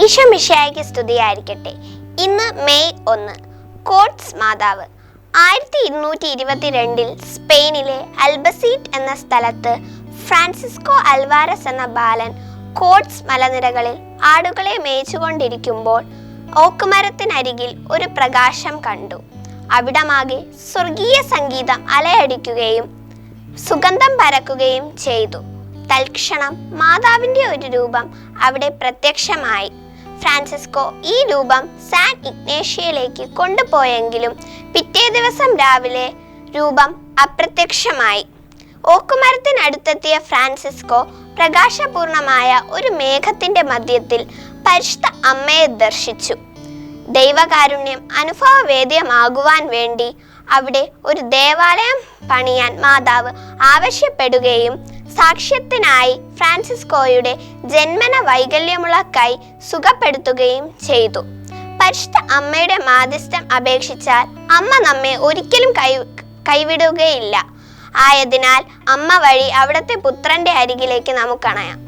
ഈശോ മിഷായ്ക്ക് സ്തുതിയായിരിക്കട്ടെ. ഇന്ന് മെയ് ഒന്ന്. കോട്സ് മാതാവ്. ആയിരത്തി ഇരുന്നൂറ്റി ഇരുപത്തിരണ്ടിൽ സ്പെയിനിലെ അൽബസീറ്റ് എന്ന സ്ഥലത്ത് ഫ്രാൻസിസ്കോ അൽവാരസ് എന്ന ബാലൻ കോട്സ് മലനിരകളിൽ ആടുകളെ മേയിച്ചുകൊണ്ടിരിക്കുമ്പോൾ ഓക്കുമരത്തിനരികിൽ ഒരു പ്രകാശം കണ്ടു. അവിടമാകെ സ്വർഗീയ സംഗീതം അലയടിക്കുകയും സുഗന്ധം പരക്കുകയും ചെയ്തു. തൽക്ഷണം മാതാവിന്റെ ഒരു രൂപം അവിടെ പ്രത്യക്ഷമായി. ഫ്രാൻസിസ്കോ ഈ രൂപം സാൻ ഇഗ്നേഷ്യയിലേക്ക് കൊണ്ടുപോയെങ്കിലും പിറ്റേ ദിവസം രാവിലെ രൂപം അപ്രത്യക്ഷമായി. ഓക്കുമരത്തിനടുത്തെത്തിയ ഫ്രാൻസിസ്കോ പ്രകാശപൂർണമായ ഒരു മേഘത്തിന്റെ മധ്യത്തിൽ പരിശുദ്ധ അമ്മയെ ദർശിച്ചു. ദൈവകാരുണ്യം അനുഭവവേദ്യമാകുവാൻ വേണ്ടി അവിടെ ഒരു ദേവാലയം പണിയാൻ മാതാവ് ആവശ്യപ്പെടുകയും സാക്ഷ്യത്തിനായി ഫ്രാൻസിസ്കോയുടെ ജന്മന വൈകല്യമുള്ള കൈ സുഖപ്പെടുത്തുകയും ചെയ്തു. പരിശുദ്ധ അമ്മയുടെ മാധ്യസ്ഥം അപേക്ഷിച്ചാൽ അമ്മ നമ്മെ ഒരിക്കലും കൈ കൈവിടുകയില്ല. ആയതിനാൽ അമ്മ വഴി അവിടുത്തെ പുത്രന്റെ അരികിലേക്ക് നമുക്കണയാം